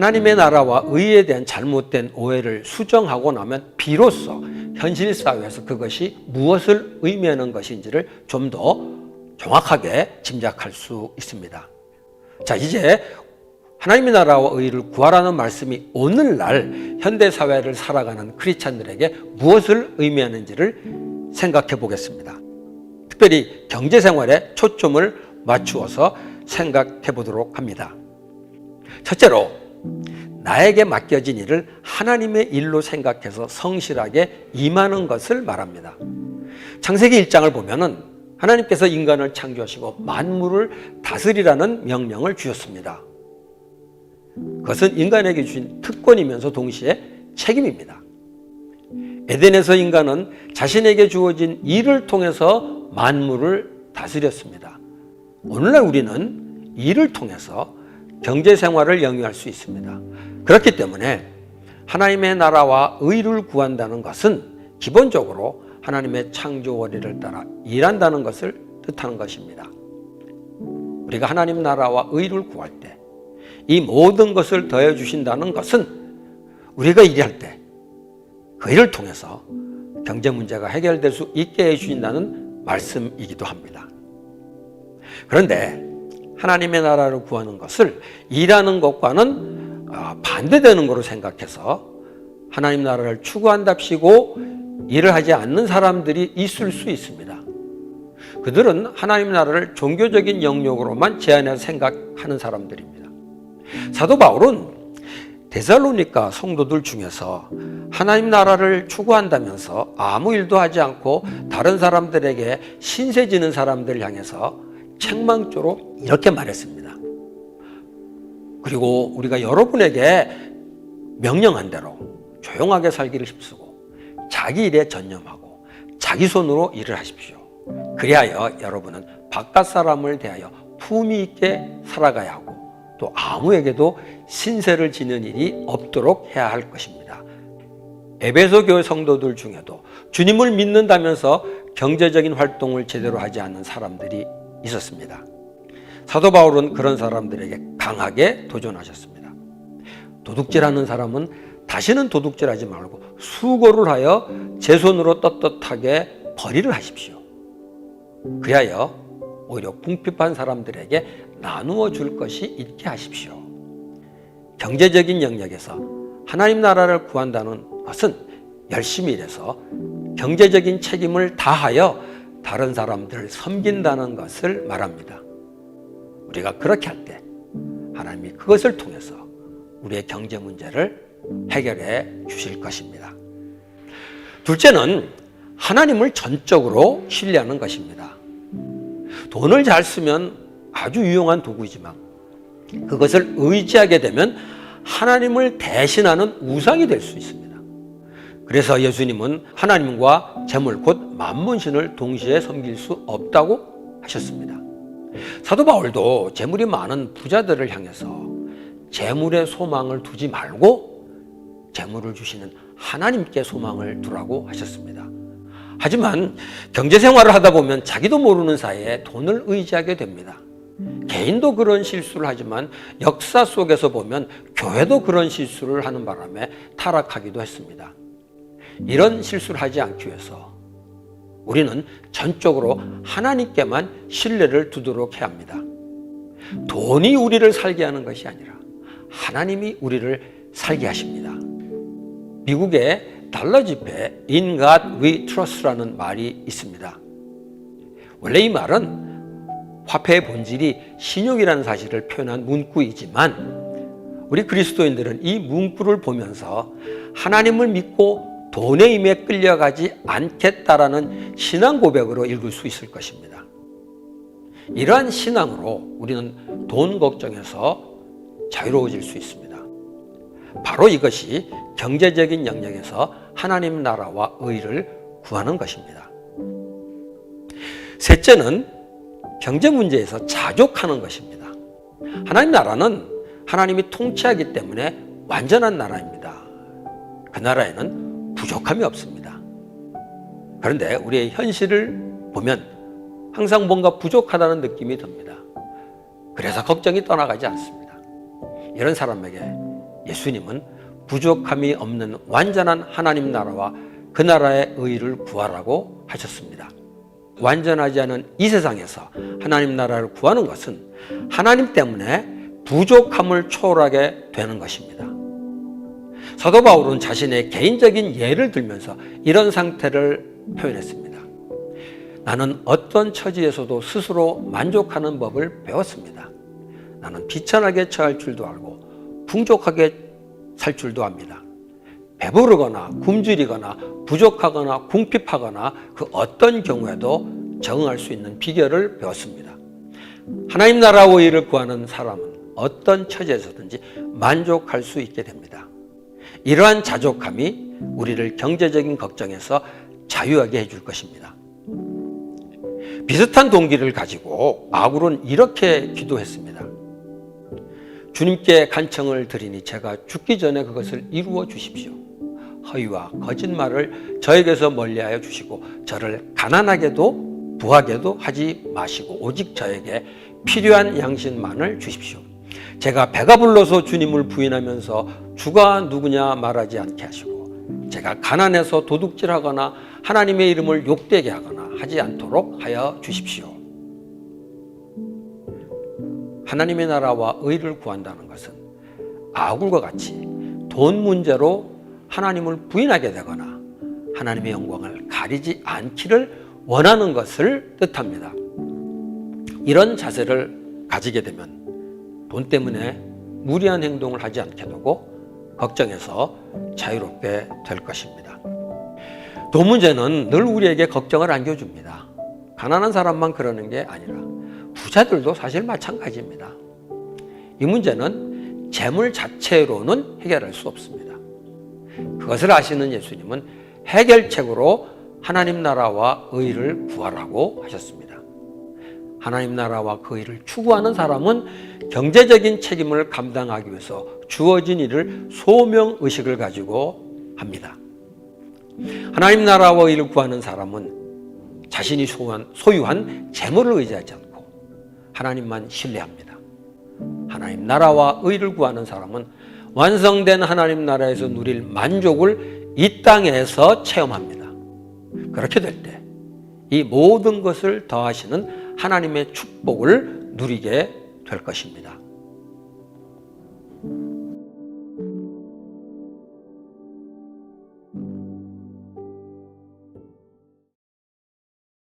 하나님의 나라와 의에 대한 잘못된 오해를 수정하고 나면 비로소 현실 사회에서 그것이 무엇을 의미하는 것인지를 좀 더 정확하게 짐작할 수 있습니다. 자, 이제 하나님의 나라와 의를 구하라는 말씀이 오늘날 현대 사회를 살아가는 크리스찬들에게 무엇을 의미하는지를 생각해 보겠습니다. 특별히 경제 생활에 초점을 맞추어서 생각해 보도록 합니다. 첫째로 나에게 맡겨진 일을 하나님의 일로 생각해서 성실하게 임하는 것을 말합니다. 창세기 1장을 보면은 하나님께서 인간을 창조하시고 만물을 다스리라는 명령을 주셨습니다. 그것은 인간에게 주신 특권이면서 동시에 책임입니다. 에덴에서 인간은 자신에게 주어진 일을 통해서 만물을 다스렸습니다. 오늘날 우리는 일을 통해서 경제 생활을 영위할 수 있습니다. 그렇기 때문에 하나님의 나라와 의를 구한다는 것은 기본적으로 하나님의 창조 원리를 따라 일한다는 것을 뜻하는 것입니다. 우리가 하나님 나라와 의를 구할 때 이 모든 것을 더해 주신다는 것은 우리가 일할 때 그 일을 통해서 경제 문제가 해결될 수 있게 해 주신다는 말씀이기도 합니다. 그런데 하나님의 나라를 구하는 것을 일하는 것과는 아, 반대되는 것으로 생각해서 하나님 나라를 추구한답시고 일을 하지 않는 사람들이 있을 수 있습니다. 그들은 하나님 나라를 종교적인 영역으로만 제한해서 생각하는 사람들입니다. 사도 바울은 데살로니가 성도들 중에서 하나님 나라를 추구한다면서 아무 일도 하지 않고 다른 사람들에게 신세 지는 사람들 향해서 책망조로 이렇게 말했습니다. 그리고 우리가 여러분에게 명령한 대로 조용하게 살기를 힘쓰고 자기 일에 전념하고 자기 손으로 일을 하십시오. 그리하여 여러분은 바깥 사람을 대하여 품위 있게 살아가야 하고 또 아무에게도 신세를 지는 일이 없도록 해야 할 것입니다. 에베소 교회 성도들 중에도 주님을 믿는다면서 경제적인 활동을 제대로 하지 않는 사람들이 있었습니다. 사도 바울은 그런 사람들에게 강하게 도전하셨습니다. 도둑질하는 사람은 다시는 도둑질하지 말고 수고를 하여 제 손으로 떳떳하게 벌이를 하십시오. 그리하여 오히려 궁핍한 사람들에게 나누어 줄 것이 있게 하십시오. 경제적인 영역에서 하나님 나라를 구한다는 것은 열심히 일해서 경제적인 책임을 다하여 다른 사람들을 섬긴다는 것을 말합니다. 우리가 그렇게 할 때 하나님이 그것을 통해서 우리의 경제 문제를 해결해 주실 것입니다. 둘째는 하나님을 전적으로 신뢰하는 것입니다. 돈을 잘 쓰면 아주 유용한 도구이지만 그것을 의지하게 되면 하나님을 대신하는 우상이 될 수 있습니다. 그래서 예수님은 하나님과 재물 곧 만문신을 동시에 섬길 수 없다고 하셨습니다. 사도 바울도 재물이 많은 부자들을 향해서 재물에 소망을 두지 말고 재물을 주시는 하나님께 소망을 두라고 하셨습니다. 하지만 경제 생활을 하다 보면 자기도 모르는 사이에 돈을 의지하게 됩니다. 개인도 그런 실수를 하지만 역사 속에서 보면 교회도 그런 실수를 하는 바람에 타락하기도 했습니다. 이런 실수를 하지 않기 위해서 우리는 전적으로 하나님께만 신뢰를 두도록 해야 합니다. 돈이 우리를 살게 하는 것이 아니라 하나님이 우리를 살게 하십니다. 미국의 달러 지폐 In God We Trust라는 말이 있습니다. 원래 이 말은 화폐의 본질이 신용이라는 사실을 표현한 문구이지만 우리 그리스도인들은 이 문구를 보면서 하나님을 믿고 돈의 힘에 끌려가지 않겠다라는 신앙 고백으로 읽을 수 있을 것입니다. 이러한 신앙으로 우리는 돈 걱정에서 자유로워질 수 있습니다. 바로 이것이 경제적인 영역에서 하나님 나라와 의를 구하는 것입니다. 셋째는 경제 문제에서 자족하는 것입니다. 하나님 나라는 하나님이 통치하기 때문에 완전한 나라입니다. 그 나라에는 부족함이 없습니다. 그런데 우리의 현실을 보면 항상 뭔가 부족하다는 느낌이 듭니다. 그래서 걱정이 떠나가지 않습니다. 이런 사람에게 예수님은 부족함이 없는 완전한 하나님 나라와 그 나라의 의를 구하라고 하셨습니다. 완전하지 않은 이 세상에서 하나님 나라를 구하는 것은 하나님 때문에 부족함을 초월하게 되는 것입니다. 사도 바울은 자신의 개인적인 예를 들면서 이런 상태를 표현했습니다. 나는 어떤 처지에서도 스스로 만족하는 법을 배웠습니다. 나는 비천하게 처할 줄도 알고 풍족하게 살 줄도 압니다. 배부르거나 굶주리거나 부족하거나 궁핍하거나 그 어떤 경우에도 적응할 수 있는 비결을 배웠습니다. 하나님 나라의 일을 구하는 사람은 어떤 처지에서든지 만족할 수 있게 됩니다. 이러한 자족함이 우리를 경제적인 걱정에서 자유하게 해줄 것입니다. 비슷한 동기를 가지고 아굴은 이렇게 기도했습니다. 주님께 간청을 드리니 제가 죽기 전에 그것을 이루어 주십시오. 허위와 거짓말을 저에게서 멀리하여 주시고 저를 가난하게도 부하게도 하지 마시고 오직 저에게 필요한 양식만을 주십시오. 제가 배가 불러서 주님을 부인하면서 주가 누구냐 말하지 않게 하시고 제가 가난해서 도둑질하거나 하나님의 이름을 욕되게 하거나 하지 않도록 하여 주십시오. 하나님의 나라와 의를 구한다는 것은 아굴과 같이 돈 문제로 하나님을 부인하게 되거나 하나님의 영광을 가리지 않기를 원하는 것을 뜻합니다. 이런 자세를 가지게 되면 돈 때문에 무리한 행동을 하지 않게 되고 걱정해서 자유롭게 될 것입니다. 돈 문제는 늘 우리에게 걱정을 안겨줍니다. 가난한 사람만 그러는 게 아니라 부자들도 사실 마찬가지입니다. 이 문제는 재물 자체로는 해결할 수 없습니다. 그것을 아시는 예수님은 해결책으로 하나님 나라와 의를 구하라고 하셨습니다. 하나님 나라와 그 일을 추구하는 사람은 경제적인 책임을 감당하기 위해서 주어진 일을 소명 의식을 가지고 합니다. 하나님 나라와 일을 구하는 사람은 자신이 소유한, 재물을 의지하지 않고 하나님만 신뢰합니다. 하나님 나라와 의를 구하는 사람은 완성된 하나님 나라에서 누릴 만족을 이 땅에서 체험합니다. 그렇게 될 때 이 모든 것을 더하시는 하나님의 축복을 누리게 될 것입니다.